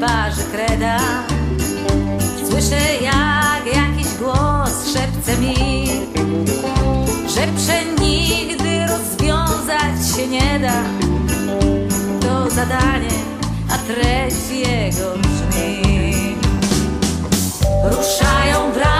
parzy kreda. Słyszę jak jakiś głos szepce mi Że przenigdy rozwiązać się nie da. To zadanie, a treść jego brzmi. Ruszają bramy